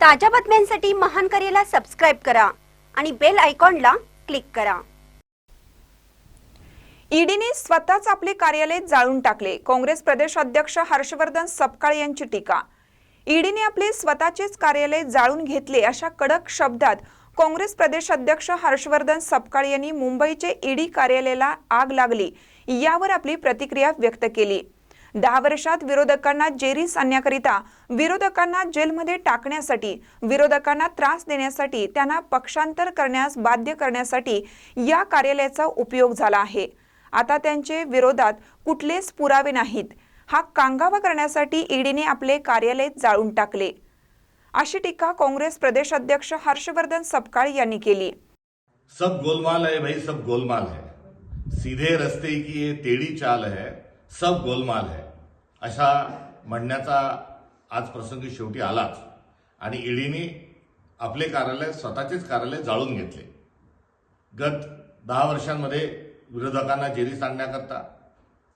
ताज्या बातम्यांसाठी महान करेला सबस्क्राईब करा आणि बेल आयकॉनला क्लिक करा. ईडीने स्वतःच आपले कार्यालय जाळून टाकले. काँग्रेस प्रदेश अध्यक्ष हर्षवर्धन सपकाळ यांची टीका. ईडीने आपले स्वतःचेच कार्यालय जाळून घेतले अशा कडक शब्दात काँग्रेस प्रदेश अध्यक्ष हर्षवर्धन सपकाळ यांनी मुंबईचे ईडी कार्यालयाला आग लागली यावर आपली प्रतिक्रिया व्यक्त केली. दहा वर्षात विरोधकांना जेरीस आणण्याकरिता विरोधकांना जेलमध्ये टाकण्यासाठी विरोधकांना त्रास देण्यासाठी त्यांना पक्षांतर करण्यास बाध्य करण्यासाठी या कार्यालयाचा उपयोग झाला आहे. आता त्यांचे विरोधात कुठलेच पुरावे नाहीत. हा कांगावा करण्यासाठी ईडीने आपले कार्यालय जाळून टाकले. अशी टीका काँग्रेस प्रदेश अध्यक्ष हर्षवर्धन सपकाळ यांनी केली. सब गोलमाल है भाई सब गोलमाल है. सीधे रस्ते की ये टेढ़ी चाल है सब गोलमाल है. अशा म्हणण्याचा आज प्रसंग शेवटी आलाच. आणि ईडीने आपले कार्यालय स्वतःचेच कार्यालय जाळून घेतले. गत दहा वर्षांमध्ये विरोधकांना जेरीस आणण्याकरता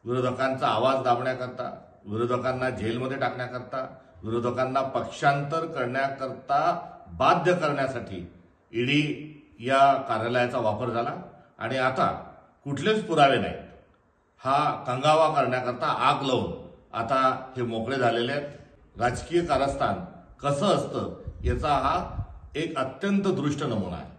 विरोधकांचा आवाज दाबण्याकरता विरोधकांना जेलमध्ये टाकण्याकरता विरोधकांना पक्षांतर करण्याकरता बाध्य करण्यासाठी ईडी या कार्यालयाचा वापर झाला. आणि आता कुठलेच पुरावे नाहीत. हा कंगावा करण्याकरता आग लावून. आता हे मोकळे झालेले आहेत. राजकीय कारस्थान कसं असतं याचा हा एक अत्यंत दृष्ट नमुना आहे.